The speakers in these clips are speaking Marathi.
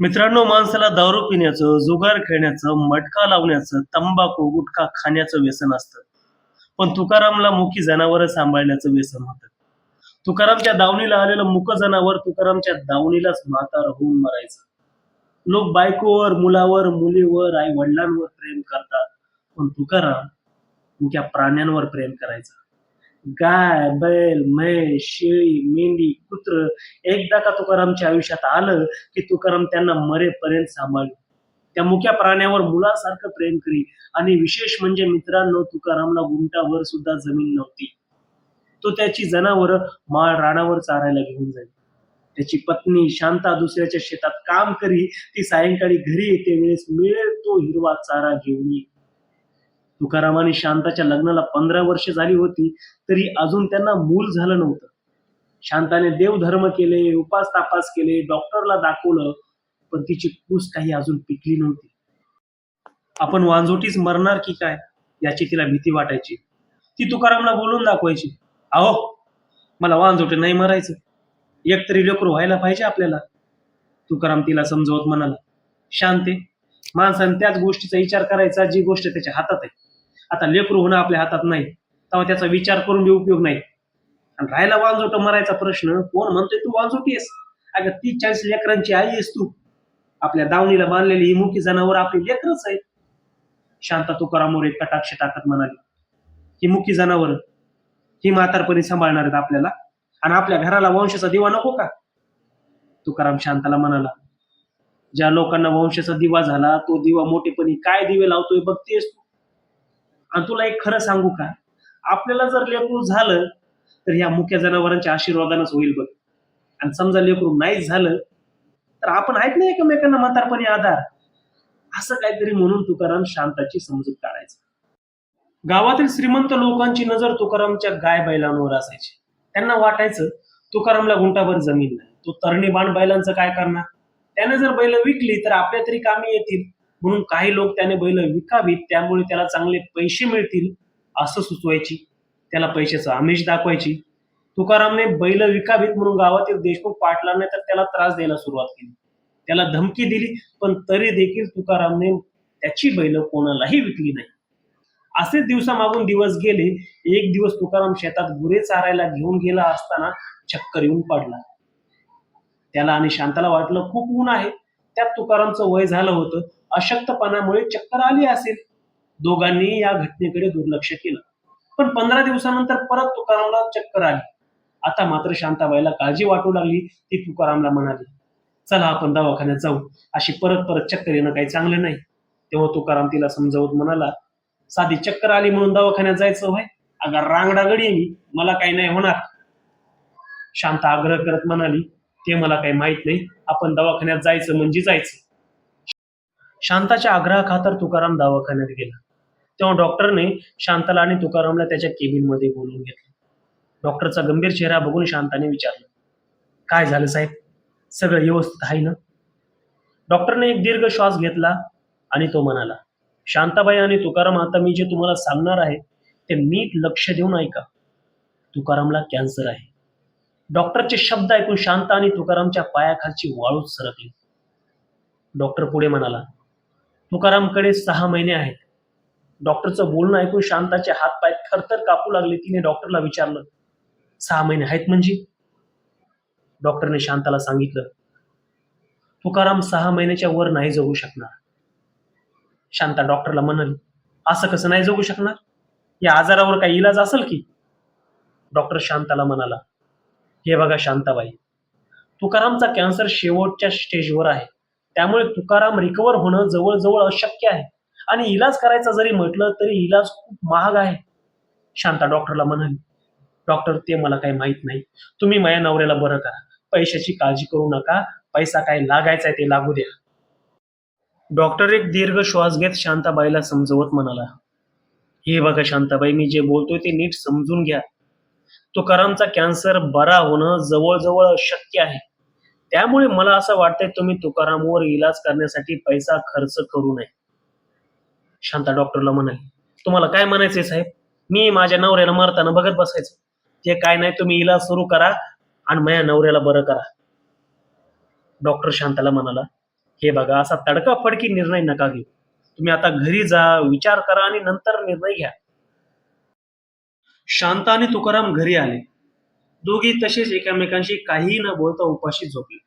मित्रांनो माणसाला दारू पिण्याचं जुगार खेळण्याचं मटका लावण्याचं तंबाखू गुटखा खाण्याचं व्यसन असतं. पण तुकारामला मुखी जनावर सांभाळण्याचं व्यसन होतं. तुकारामच्या दावणीला आलेलं मुक जनावर तुकारामच्या दावणीलाच म्हातार होऊन मरायचं. लोक बायकोवर मुलावर मुलीवर आई वडिलांवर प्रेम करतात. पण तुकाराम मुख्या प्राण्यांवर प्रेम करायचा. गाय बैल म्हैस शेळी मेंढी कुत्र एकदा का तुकारामच्या आयुष्यात आलं की तुकाराम त्यांना मरेपर्यंत सांभाळ त्या मुक्या प्राण्यावर मुलासारखं प्रेम करी आणि विशेष म्हणजे मित्रांनो तुकारामला गुंटावर सुद्धा जमीन नव्हती. तो त्याची जनावर माळ राणावर चारायला घेऊन जाईल. त्याची पत्नी शांता दुसऱ्याच्या शेतात काम करी ती सायंकाळी घरी येते वेळेस मिळेल तो हिरवा चारा घेऊन येईल. तुकाराम आणि शांताच्या लग्नाला पंधरा वर्ष झाली होती तरी अजून त्यांना मूल झालं नव्हतं. शांताने देवधर्म केले उपास तापास केले डॉक्टरला दाखवलं पण तिची कूस काही अजून पिकली नव्हती. आपण वांझोटीच मरणार की काय याची तिला भीती वाटायची. ती तुकारामला बोलून दाखवायची अहो मला वांझोटे नाही मरायचं. एक तरी लेकर व्हायला पाहिजे आपल्याला. तुकाराम तिला समजवत म्हणाला शांते माणसाने त्याच गोष्टीचा विचार करायचा जी गोष्ट त्याच्या हातात आहे. आता लेकरू होणं आपल्या हातात नाही तेव्हा त्याचा विचार करून बी उपयोग नाही. आणि राहायला वांजोट मरायचा प्रश्न कोण म्हणतोय तू वांजोटी आहेस? अगं तीस चाळीस लेकरांची आई आहेस तू. आपल्या दावणीला बांधलेली ही मुखी जनावर आपली लेकरच आहे शांता तुकारामवर एक कटाक्ष टाकत म्हणाली ही मुखी जनावर ही म्हातारपणी सांभाळणार आहेत आपल्याला. आणि आपल्या घराला वंशाचा दिवा नको का? तुकाराम शांताला म्हणाला ज्या लोकांना वंशाचा दिवा झाला तो दिवा मोठेपणी काय दिवे लावतोय बघतेस तू? आणि तुला एक खरं सांगू का? आपल्याला जर लेकरू झालं तर ह्या मुख्य जनावरांच्या आशीर्वादानच होईल बघ. आणि समजा लेकरू नाहीच झालं तर आपण आहेत ना एकमेकांना म्हातारपणी आधार? असं काहीतरी म्हणून तुकाराम शांताची समजूत काढायचं. गावातील श्रीमंत लोकांची नजर तुकारामच्या गाय बैलांवर असायची. त्यांना वाटायचं तुकारामला गुंटाभर जमीन नाही. तो तरणी बाण बैलांचं काय करणार? त्याने जर बैल विकली तर आपल्या तरी कामी येतील. म्हणून काही लोक त्याने बैल विकावीत त्यामुळे त्याला चांगले पैसे मिळतील असं सुचवायची त्याला पैशाचं आमिष दाखवायची. तुकारामने बैल विकावीत म्हणून गावातील देशमुख पाटलाने तर त्याला त्रास द्यायला सुरुवात केली. त्याला धमकी दिली पण तरी देखील तुकारामने त्याची बैल कोणालाही विकली नाही. असेच दिवसामागून दिवस गेले एक दिवस तुकाराम शेतात गुरे चारायला घेऊन गेला असताना चक्कर येऊन पडला. त्याला आणि शांताला वाटलं खूप ऊन आहे. त्यात तुकारामचं वय झालं होतं. अशक्तपणामुळे चक्कर आली असेल. दोघांनी या घटनेकडे दुर्लक्ष केलं. पण पंधरा दिवसानंतर परत तुकारामला चक्कर आली. आता मात्र शांताबाईला काळजी वाटू लागली. ती तुकारामला म्हणाली चला आपण दवाखान्यात जाऊ. अशी परत परत चक्कर येणं काही चांगलं नाही. तेव्हा तुकाराम तिला समजावत म्हणाला साधी चक्कर आली म्हणून दवाखान्यात जायचं होय अगं रांगडा गडी मी. मला काही नाही होणार. शांता आग्रह करत म्हणाली ते मला काही माहीत नाही. आपण दवाखान्यात जायचं म्हणजे जायचं. शांताच्या आग्रहाखातर तुकाराम दवाखान्यात गेला. तेव्हा डॉक्टरने शांताला आणि तुकारामला त्याच्या केबिनमध्ये बोलवून घेतलं. डॉक्टरचा गंभीर चेहरा बघून शांताने विचारलं काय झालं साहेब? सगळं व्यवस्थित आहे ना? डॉक्टरने एक दीर्घ श्वास घेतला आणि तो म्हणाला शांताबाई आणि तुकाराम आता मी जे तुम्हाला सांगणार आहे ते नीट लक्ष देऊन ऐका. तुकारामला कॅन्सर आहे. डॉक्टरचे शब्द ऐकून शांत आणि तुकारामच्या पायाखालची वाळूच सरकली. डॉक्टर पुढे म्हणाला तुकारामकडे सहा महिने आहेत. डॉक्टरचं बोलणं ऐकून शांताचे हातपाय थरथर कापू लागले तिने डॉक्टरला विचारलं सहा महिने आहेत म्हणजे? डॉक्टरने शांताला सांगितलं तुकाराम सहा महिन्याच्या वर नाही जगू शकणार. शांता डॉक्टरला म्हणाली असं कसं नाही जगू शकणार? या आजारावर काही इलाज असेल की? डॉक्टर शांताला म्हणाला हे बघा शांताबाई. तुकारामचा कॅन्सर शेवटच्या स्टेजवर आहे. त्यामुळे तुकाराम रिकवर होणं जवळजवळ अशक्य आहे. आणि इलाज करायचा जरी म्हटलं तरी इलाज खूप महाग आहे. शांता डॉक्टरला म्हणाली डॉक्टर ते मला काही माहीत नाही. तुम्ही माझ्या नवऱ्याला बरं करा. पैशाची काळजी करू नका. पैसा काय लागायचा आहे ते लागू द्या. डॉक्टर एक दीर्घ श्वास घेत शांताबाईला समजवत म्हणाला हे बघा शांताबाई मी जे बोलतोय ते नीट समजून घ्या. तुकारामचा कॅन्सर बरा होणं जवळजवळ शक्य आहे. त्यामुळे मला असं वाटतंय तुम्ही तुकारामवर इलाज करण्यासाठी पैसा खर्च करू नये. शांता डॉक्टरला म्हणाली तुम्हाला काय म्हणायचंय साहेब? मी माझ्या नवऱ्याला मरताना बघत बसायचं. ते काय नाही तुम्ही इलाज सुरू करा आणि माझ्या नवऱ्याला बरं करा. डॉक्टर शांताला म्हणाला हे बघा असा तडकाफडकी निर्णय नका घेऊ. तुम्ही आता घरी जा विचार करा आणि नंतर निर्णय घ्या. शांता आणि तुकाराम घरी आले. दोघी तसेच एकमेकांशी काहीही न बोलता उपाशी झोपले.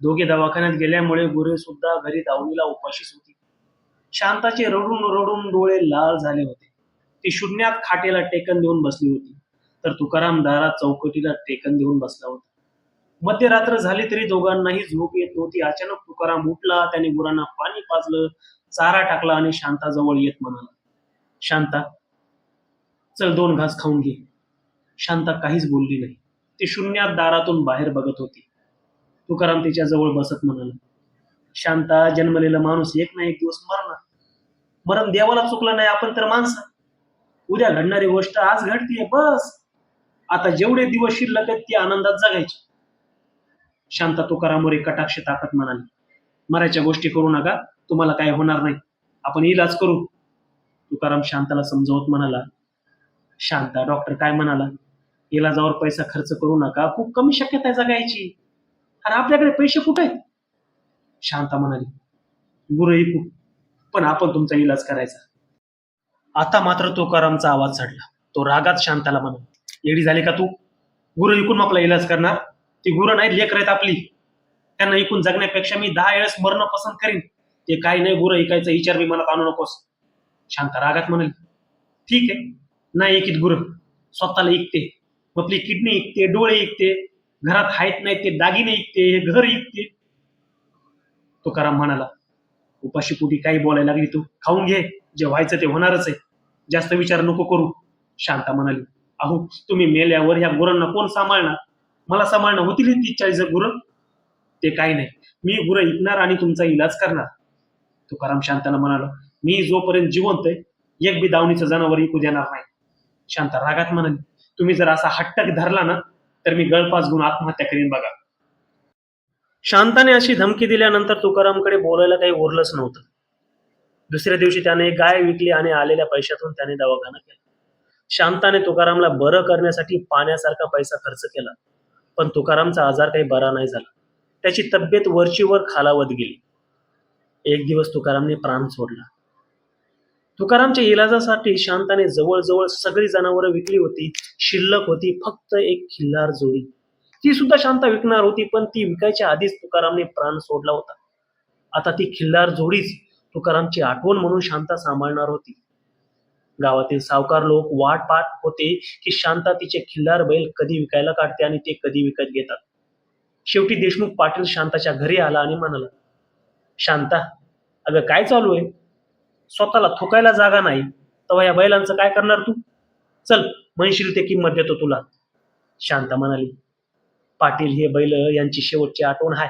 दोघे दवाखान्यात गेल्यामुळे गुरे सुद्धा घरी दावणीला उपाशीच होती. शांताचे रडून रडून डोळे लाल झाले होते. ती शून्यात खाटेला टेकन देऊन बसली होती. तर तुकाराम दारात चौकटीला टेकन देऊन बसला होता. मध्यरात्र झाली तरी दोघांनाही झोप येत नव्हती. अचानक तुकाराम उठला त्याने गुरांना पाणी पाजलं चारा टाकला आणि शांताजवळ येत म्हणाला शांता चल दोन घास खाऊन घे. शांता काहीच बोलली नाही. ती शून्यात दारातून बाहेर बघत होती. तुकाराम तिच्या जवळ बसत म्हणाला शांता जन्मलेला माणूस एक ना एक दिवस मरणार. मरण देवाला चुकलं नाही आपण तर माणसं. उद्या घडणारी गोष्ट आज घडतीये बस. आता जेवढे दिवस शिल्लक आहेत ती आनंदात जगायची. शांता तुकारामवर एक कटाक्ष ताकद म्हणाली मरायच्या गोष्टी करू नका तुम्हाला काय होणार नाही. आपण इलाज करू. तुकाराम शांताला समजावत म्हणाला शांता. डॉक्टर काय म्हणाला? इलाजावर पैसा खर्च करू नका. खूप कमी शक्यता आहे जगायची. आणि आपल्याकडे पैसे कुठे आहेत? शांता म्हणाली. गुरु ऐकू पण आपण तुमचा इलाज करायचा. आता मात्र तुकारामचा आवाज चढला तो रागात शांताला म्हणाला एडी झाली का तू? गुरु ऐकून आपला इलाज करणार? ती गुरु नाही लेकर आहेत आपली. त्यांना ऐकून जगण्यापेक्षा मी दहा वेळेस मरणं पसंत करीन. ते काही नाही गुरु ऐकायचा विचार मी मनात आणू नकोस. शांता रागात म्हणाली ठीक आहे. नाही ऐकित गुरु. स्वतःला ऐकते. आपली किडनी ऐकते डोळे ऐकते. घरात हायत नाही ते दागिने ऐकते हे घर ऐकते. तुकाराम म्हणाला उपाशी पोटी काही बोलायला लागली तू खाऊन घे. जे व्हायचं ते होणारच आहे. जास्त विचार नको करू. शांता म्हणाली अहो तुम्ही मेल्यावर ह्या गुरांना कोण सांभाळणार? मला सांभाळणं होतील ती चाळीस गुर. ते काही नाही. मी गुरं ऐकणार आणि तुमचा इलाज करणार. तुकाराम शांताला म्हणाला मी जोपर्यंत जिवंत आहे एक बी दावणीचं जनावर ऐकू देणार नाही. शांता रागात म्हणाली तुम्ही जर असा हट्टक धरला ना तर मी गळपास घेऊन आत्महत्या करीन बघा. शांताने अशी धमकी दिल्यानंतर तुकारामकडे बोलायला काही उरलंच नव्हतं. दुसऱ्या दिवशी त्याने गाय विकली आणि आलेल्या पैशातून त्याने दवाखाना केला. शांताने तुकारामला बरं करण्यासाठी पाण्यासारखा पैसा खर्च केला पण तुकारामचा आजार काही बरा नाही झाला. त्याची तब्येत वरचीवर खालावत गेली. एक दिवस तुकारामने प्राण सोडला. तुकारामच्या इलाजासाठी शांताने जवळजवळ सगळी जनावरं विकली होती शिल्लक होती फक्त एक खिल्लार जोडी. ती सुद्धा शांता विकणार होती पण ती विकायच्या आधीच तुकारामने प्राण सोडला होता. आता ती खिल्लार जोडीच तुकारामची आठवण म्हणून शांता सांभाळणार होती. गावातील सावकार लोक वाट पाहत होते की शांता तिचे खिल्लार बैल कधी विकायला काढते आणि ते कधी विकत घेतात. शेवटी देशमुख पाटील शांताच्या घरी आला आणि म्हणाला शांता अगं काय चालू आहे? स्वतःला थुकायला जागा नाही तेव्हा या बैलांचं काय करणार तू? चल म्हणशील ते किंमत देतो तुला. शांता म्हणाली पाटील हे बैल यांची शेवटची आठवण आहे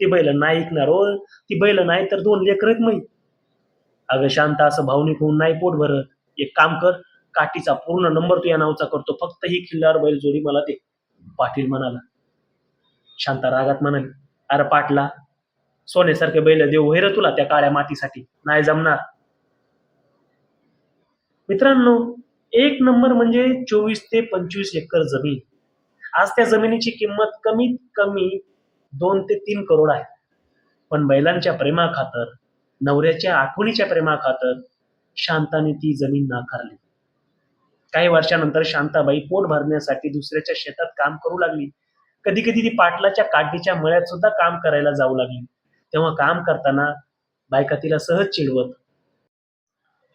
ती बैल नाही ऐकणार हो. ती बैल नाही तर दोन लेकर आहेत अगं शांता असं भावनिक होऊन नाही पोट भरत. एक काम कर काठीचा पूर्ण नंबर तू या नावचा करतो. फक्त ही खिल्लार बैल जोडी मला दे. पाटील म्हणाला. शांता रागात म्हणाली अरे पाटला सोन्यासारखे बैल देव होय तुला त्या काळ्या मातीसाठी. नाही जमणार. मित्रांनो एक नंबर म्हणजे चोवीस ते पंचवीस एकर जमीन. आज त्या जमिनीची किंमत कमीत कमी दोन ते तीन करोड आहे. पण बैलांच्या प्रेमाखातर नवऱ्याच्या आठवणीच्या प्रेमाखातर शांताने ती जमीन नाकारली. काही वर्षानंतर शांताबाई पोट भरण्यासाठी दुसऱ्याच्या शेतात काम करू लागली. कधी कधी ती पाटलाच्या काठीच्या मळ्यात सुद्धा काम करायला जाऊ लागली. तेव्हा काम करताना बायका तिला सहज चिडवत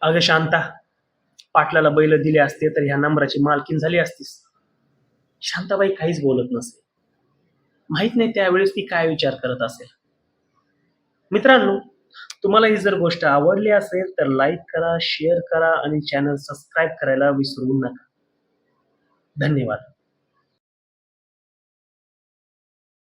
अगं शांता पाटलाला बैल दिले असते तर ह्या नंबराची मालकीन झाली असतीस. शांताबाई काहीच बोलत नसे. माहीत नाही त्यावेळेस ती काय विचार करत असेल. मित्रांनो तुम्हाला ही जर गोष्ट आवडली असेल तर लाईक करा शेअर करा आणि चॅनल सबस्क्राईब करायला विसरू नका. धन्यवाद.